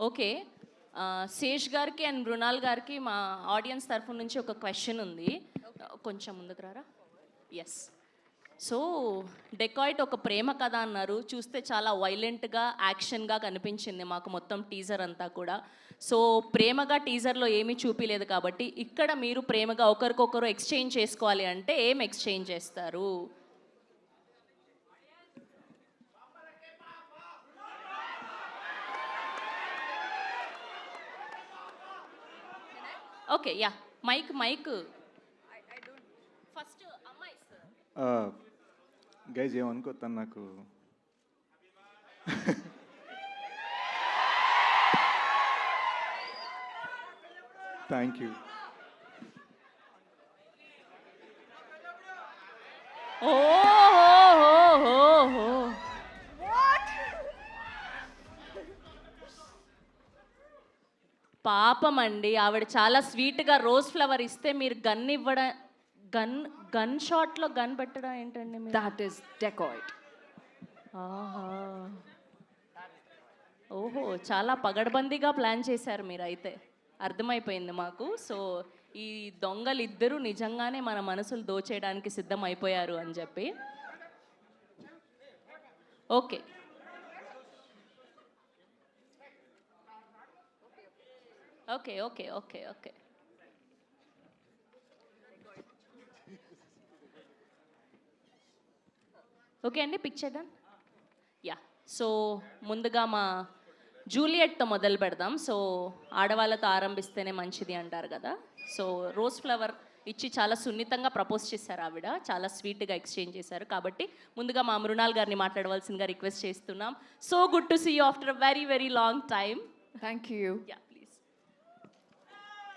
Okay. Sesh గారికి and Mrunal గారికి మా ఆడియన్స్ తరఫు నుంచి ఒక క్వశ్చన్ ఉంది. కొంచెం ముందుకు రారా? ఎస్ సో డెకాయిట్ ఒక ప్రేమ కథ అన్నారు. చూస్తే చాలా వైలెంట్గా యాక్షన్గా కనిపించింది మాకు మొత్తం టీజర్ అంతా కూడా. సో ప్రేమగా టీజర్లో ఏమీ చూపిలేదు కాబట్టి ఇక్కడ మీరు ప్రేమగా ఒకరికొకరు ఎక్స్చేంజ్ చేసుకోవాలి అంటే ఏం ఎక్స్చేంజ్ చేస్తారు? Okay ya mike mike first అమ్మాయి గైజ్ ఏమనుకో తను నాకు? థ్యాంక్ యూ ఓహో పాపం అండి ఆవిడ చాలా స్వీట్గా రోజ్ ఫ్లవర్ ఇస్తే మీరు గన్ ఇవ్వడం గన్ గన్ షాట్లో గన్ పెట్టడం ఏంటండి is decoyed. ఆహా. ఓహో చాలా పగడ్బందీగా ప్లాన్ చేశారు మీరు అయితే అర్థమైపోయింది మాకు. సో ఈ దొంగలు ఇద్దరు నిజంగానే మన మనసులు దోచేయడానికి సిద్ధం అయిపోయారు అని చెప్పి. Okay. Okay okay okay okay. Okay అండి పిక్ చేద్దాం. యా సో ముందుగా మా జూలియట్తో మొదలు పెడదాం. సో ఆడవాళ్ళతో ఆరంభిస్తేనే మంచిది అంటారు కదా. సో రోజ్ ఫ్లవర్ ఇచ్చి చాలా సున్నితంగా ప్రపోజ్ చేశారు ఆవిడ. చాలా స్వీట్గా ఎక్స్చేంజ్ చేశారు. కాబట్టి ముందుగా మా మృణాల్ గారిని మాట్లాడవలసిందిగా రిక్వెస్ట్ చేస్తున్నాం. So good to see you after a very very long time Thank you. Ya